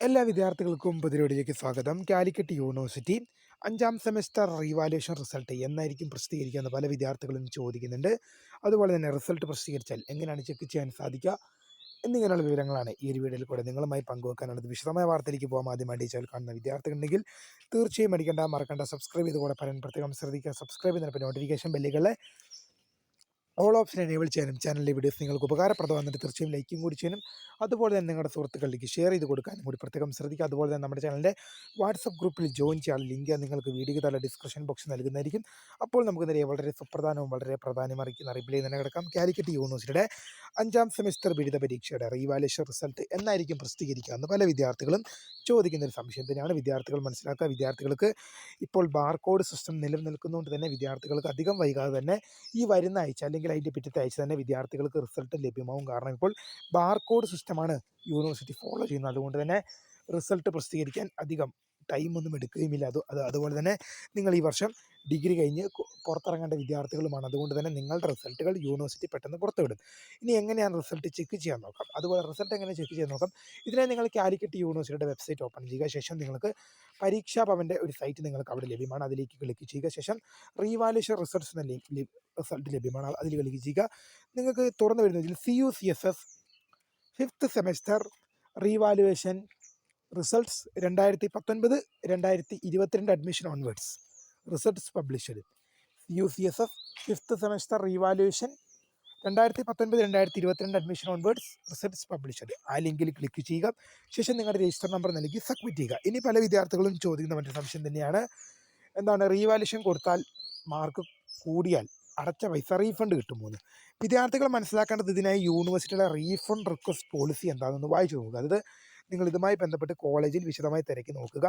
എല്ലാ വിദ്യാർത്ഥികൾക്കും പുതിരോടിലേക്ക് സ്വാഗതം. കാലിക്കറ്റ് യൂണിവേഴ്സിറ്റി അഞ്ചാം സെമസ്റ്റർ റീവാലുവേഷൻ റിസൾട്ട് എന്നായിരിക്കും പ്രസിദ്ധീകരിക്കുക പല വിദ്യാർത്ഥികളും ചോദിക്കുന്നുണ്ട്. അതുപോലെ തന്നെ റിസൾട്ട് പ്രസിദ്ധീകരിച്ചാൽ എങ്ങനെയാണ് ചെക്ക് ചെയ്യാൻ സാധിക്കുക എന്നിങ്ങനെയുള്ള വിവരങ്ങളാണ് ഈ ഒരു വീഡിയോയിൽ കൂടെ നിങ്ങളുമായി പങ്കുവെക്കാനുള്ളത്. വിശദമായ വാർത്തയിലേക്ക് പോകാം ആദ്യമായി കാണുന്ന കാണുന്ന വിദ്യാർത്ഥികളുണ്ടെങ്കിൽ തീർച്ചയായും അടിക്കേണ്ട മറക്കേണ്ട. സബ്സ്ക്രൈബ് ചെയ്തുകൂടെ പറയാൻ പ്രത്യേകം ശ്രദ്ധിക്കുക. സബ്സ്ക്രൈബ് ചെയ്യുന്ന നോട്ടിഫിക്കേഷൻ ബെല്ലുകളെ ഓൾ ഓപ്ഷൻ എനേബിൾ ചെയ്യാനും ചാനലിലെ വീഡിയോസ് നിങ്ങൾക്ക് ഉപകാരപ്രദമാകുന്നുണ്ട്. തീർച്ചയായും ലൈക്കും കൂടി ചെയ്യാനും. അതുപോലെ തന്നെ നിങ്ങളുടെ സുഹൃത്തുക്കളിലേക്ക് ഷെയർ ചെയ്ത് കൊടുക്കാനും കൂടി പ്രത്യേകം ശ്രദ്ധിക്കുക. അതുപോലെ തന്നെ നമ്മുടെ ചാനലിന്റെ വാട്സപ്പ് ഗ്രൂപ്പിൽ ജോയിൻ ചെയ്യാൻ ലിങ്ക് നിങ്ങൾക്ക് വീഡിയോ തല ഡിസ്ക്രിപ്ഷൻ ബോക്സ് നൽകുന്നതായിരിക്കും. അപ്പോൾ നമുക്ക് നേരെ വളരെ സുപ്രധാനവും വളരെ പ്രാധാന്യം അറിയിക്കുന്ന അറിയിപ്പിലേക്ക് തന്നെ കിടക്കാം. കാലിക്കറ്റ് യൂണിവേഴ്സിറ്റിയുടെ അഞ്ചാം സെമിസ്റ്റർ ബിരുദ പരീക്ഷയുടെ റീവാലേഷൻ റിസൾട്ട് എന്നായിരിക്കും പ്രസിദ്ധീകരിക്കുക എന്ന് പല വിദ്യാർത്ഥികളും ചോദിക്കുന്ന ഒരു സംശയം. തന്നെയാണ് വിദ്യാർത്ഥികൾ മനസ്സിലാക്കുക? വിദ്യാർത്ഥികൾക്ക് ഇപ്പോൾ ബാർകോഡ് സിസ്റ്റം നിലനിൽക്കുന്നതുകൊണ്ട് തന്നെ വിദ്യാർത്ഥികൾക്ക് അധികം വൈകാതെ തന്നെ ഈ വരുന്ന ആഴ്ച അല്ലെങ്കിൽ അതിന്റെ പിറ്റത്തെ ആഴ്ച തന്നെ വിദ്യാർത്ഥികൾക്ക് റിസൾട്ട് ലഭ്യമാവും. കാരണം ഇപ്പോൾ ബാർകോഡ് സിസ്റ്റമാണ് യൂണിവേഴ്സിറ്റി ഫോളോ ചെയ്യുന്നത്. അതുകൊണ്ട് തന്നെ റിസൾട്ട് പ്രസിദ്ധീകരിക്കാൻ അധികം ടൈമൊന്നും എടുക്കുകയുമില്ല. അത് അത് അതുപോലെ തന്നെ നിങ്ങൾ ഈ വർഷം ഡിഗ്രി കഴിഞ്ഞ് പുറത്തിറങ്ങേണ്ട വിദ്യാർത്ഥികളുമാണ്. അതുകൊണ്ട് തന്നെ നിങ്ങളുടെ റിസൾട്ടുകൾ യൂണിവേഴ്സിറ്റി പെട്ടെന്ന് പുറത്തുവിടും. ഇനി എങ്ങനെയാണ് റിസൾട്ട് ചെക്ക് ചെയ്യാൻ നോക്കാം? അതുപോലെ റിസൾട്ട് എങ്ങനെ ചെക്ക് ചെയ്യാൻ നോക്കാം? ഇതിനെ നിങ്ങൾ കാലിക്കറ്റ് യൂണിവേഴ്സിറ്റിയുടെ വെബ്സൈറ്റ് ഓപ്പൺ ചെയ്യുക. ശേഷം നിങ്ങൾക്ക് പരീക്ഷാ ഭവന്റെ ഒരു സൈറ്റ് നിങ്ങൾക്ക് അവിടെ ലഭ്യമാണ്. അതിലേക്ക് ക്ലിക്ക് ചെയ്യുക. ശേഷം റീവാലുവേഷൻ റിസൾട്ട്സ് എന്ന ലിങ്ക് റിസൾട്ട് ലഭ്യമാണ്. അതിൽ ക്ലിക്ക് ചെയ്യുക. നിങ്ങൾക്ക് തുറന്നു വരുന്നതിൽ C U C S S fifth semester revaluation results രണ്ടായിരത്തി പത്തൊൻപത് രണ്ടായിരത്തി ഇരുപത്തിരണ്ട് admission onwards results published U C S F fifth semester revaluation രണ്ടായിരത്തി പത്തൊൻപത് രണ്ടായിരത്തി ഇരുപത്തിരണ്ട് അഡ്മിഷൻ ഓൺവേർഡ്സ് റിസൾട്ട്സ് പബ്ലിഷ്ഡ് ആ ലിങ്കിൽ ക്ലിക്ക് ചെയ്യുക ശേഷം നിങ്ങളുടെ രജിസ്റ്റർ നമ്പർ നൽകി സബ്മിറ്റ് ചെയ്യുക. ഇനി പല വിദ്യാർത്ഥികളും ചോദിക്കുന്ന മറ്റൊരു സംശയം തന്നെയാണ്. എന്താണ്? റീവാലുവേഷൻ കൊടുത്താൽ മാർക്ക് കൂടിയാൽ അടച്ച പൈസ റീഫണ്ട് കിട്ടുമോന്ന്. വിദ്യാർത്ഥികൾ മനസ്സിലാക്കേണ്ടത് ഇതിനായി യൂണിവേഴ്സിറ്റിയുടെ റീഫണ്ട് റിക്വസ്റ്റ് പോളിസി എന്താണെന്ന് വായിച്ചു നോക്കുക. അതായത് നിങ്ങൾ ഇതുമായി ബന്ധപ്പെട്ട് കോളേജിൽ വിശദമായി തിരക്കി നോക്കുക.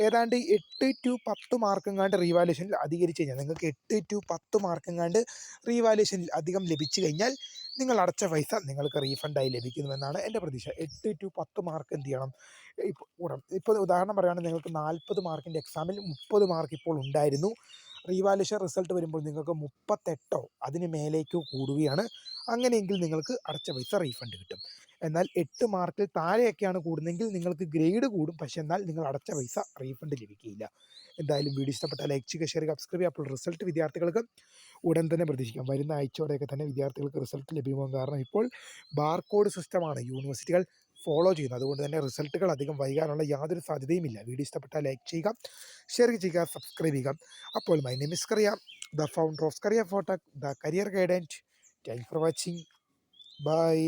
ഏതാണ്ട് എട്ട് ടു പത്ത് മാർക്കെങ്ങാണ്ട് റീവാലുവേഷനിൽ അധികരിച്ചു കഴിഞ്ഞാൽ നിങ്ങൾക്ക് എട്ട് ടു പത്ത് മാർക്കെങ്ങാണ്ട് റീവാലുവേഷനിൽ അധികം ലഭിച്ചു കഴിഞ്ഞാൽ നിങ്ങൾ അടച്ച പൈസ നിങ്ങൾക്ക് റീഫണ്ടായി ലഭിക്കുന്നുവെന്നാണ് എന്റെ പ്രതീക്ഷ. എട്ട് ടു പത്ത് മാർക്ക് എന്ത് ചെയ്യണം? ഇപ്പോൾ ഉടൻ ഇപ്പോൾ ഉദാഹരണം പറയുകയാണെങ്കിൽ നിങ്ങൾക്ക് നാൽപ്പത് മാർക്കിന്റെ എക്സാമിൽ മുപ്പത് മാർക്ക് ഇപ്പോൾ ഉണ്ടായിരുന്നു. റീവാലുവേഷൻ റിസൾട്ട് വരുമ്പോൾ നിങ്ങൾക്ക് മുപ്പത്തെട്ടോ അതിന് മേലേക്കോ കൂടുകയാണ്. അങ്ങനെയെങ്കിൽ നിങ്ങൾക്ക് അടച്ച പൈസ റീഫണ്ട് കിട്ടും. എന്നാൽ എട്ട് മാർക്കിൽ താഴെയൊക്കെയാണ് കൂടുന്നതെങ്കിൽ നിങ്ങൾക്ക് ഗ്രേഡ് കൂടും. പക്ഷേ എന്നാൽ നിങ്ങൾ അടച്ച പൈസ റീഫണ്ട് ലഭിക്കില്ല എന്തായാലും വീഡിയോ ഇഷ്ടപ്പെട്ടാൽ ലൈക്ക് ചെയ്യുക ഷെയർ സബ്സ്ക്രൈബ് ചെയ്യുക. അപ്പോൾ റിസൾട്ട് വിദ്യാർത്ഥികൾക്ക് ഉടൻ തന്നെ പ്രതീക്ഷിക്കാം. വരുന്ന ആഴ്ചയോടെയൊക്കെ തന്നെ വിദ്യാർത്ഥികൾക്ക് റിസൾട്ട് ലഭ്യമാകും. കാരണം ഇപ്പോൾ ബാർകോഡ് സിസ്റ്റമാണ് യൂണിവേഴ്സിറ്റികൾ ഫോളോ ചെയ്യുന്നത്. അതുകൊണ്ട് തന്നെ റിസൾട്ടുകൾ അധികം വൈകാനുള്ള യാതൊരു സാധ്യതയുമില്ല വീഡിയോ ഇഷ്ടപ്പെട്ടാൽ ലൈക്ക് ചെയ്യുക ഷെയർ ചെയ്യുക സബ്സ്ക്രൈബ് ചെയ്യുക. അപ്പോൾ my name is Kariya the founder of Kariya ഫോട്ടക് the career guidance thank for watching. Bye.